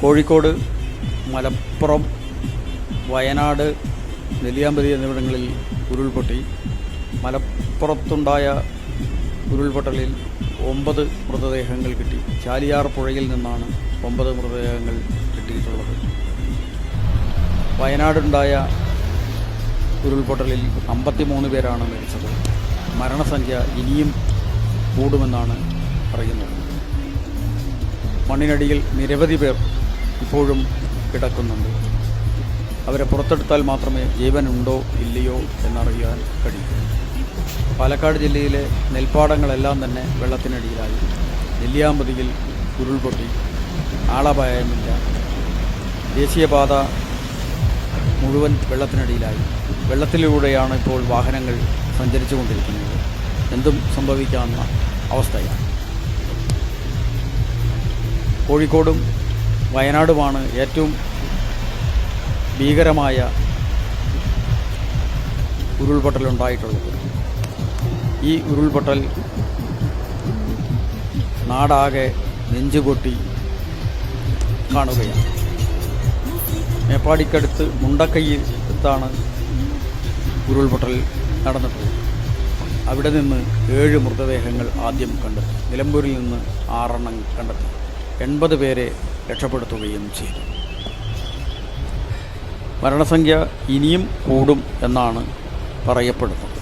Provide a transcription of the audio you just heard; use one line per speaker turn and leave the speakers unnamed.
കോഴിക്കോട് മലപ്പുറം വയനാട് നെല്ലിയാമ്പതി എന്നിവിടങ്ങളിൽ ഉരുൾപൊട്ടി. മലപ്പുറത്തുണ്ടായ ഉരുൾപൊട്ടലിൽ ഒമ്പത് മൃതദേഹങ്ങൾ കിട്ടി. ചാലിയാർ പുഴയിൽ നിന്നാണ് ഒമ്പത് മൃതദേഹങ്ങൾ കിട്ടിയിട്ടുള്ളത്. വയനാടുണ്ടായ ഉരുൾപൊട്ടലിൽ അമ്പത്തിമൂന്ന് പേരാണ് മരിച്ചത്. മരണസംഖ്യ ഇനിയും കൂടുമെന്നാണ് പറയുന്നത് മണ്ണിനടിയിൽ നിരവധി പേർ ഇപ്പോഴും കിടക്കുന്നുണ്ട്. അവരെ പുറത്തെടുത്താൽ മാത്രമേ ജീവനുണ്ടോ ഇല്ലയോ എന്നറിയാൻ കഴിയൂ. പാലക്കാട് ജില്ലയിലെ നെൽപ്പാടങ്ങളെല്ലാം തന്നെ വെള്ളത്തിനടിയിലായി. നെല്ലിയാമ്പതിയിൽ ഉരുൾപൊട്ടി. ആളപായമില്ല. ദേശീയപാത മുഴുവൻ വെള്ളത്തിനടിയിലായി. വെള്ളത്തിലൂടെയാണ് ഇപ്പോൾ വാഹനങ്ങൾ സഞ്ചരിച്ചു കൊണ്ടിരിക്കുന്നത് എന്തും സംഭവിക്കാവുന്ന അവസ്ഥയാണ്. കോഴിക്കോടും വയനാടുമാണ് ഏറ്റവും ഭീകരമായ ഉരുൾപൊട്ടൽ ഉണ്ടായിട്ടുള്ളത് ഈ ഉരുൾപൊട്ടൽ നാടാകെ നെഞ്ചുപൊട്ടി കാണുകയാണ്. മേപ്പാടിക്കടുത്ത് മുണ്ടക്കയ്യത്താണ് ഉരുൾപൊട്ടൽ നടന്നിട്ടുള്ളത്. അവിടെ നിന്ന് ഏഴ് മൃതദേഹങ്ങൾ ആദ്യം കണ്ടെത്തി. നിലമ്പൂരിൽ നിന്ന് ആറെണ്ണം കണ്ടെത്തി. എൺപത് പേരെ രക്ഷപ്പെടുത്തുകയും ചെയ്തു. മരണസംഖ്യ ഇനിയും കൂടും എന്നാണ് പറയപ്പെടുന്നത്.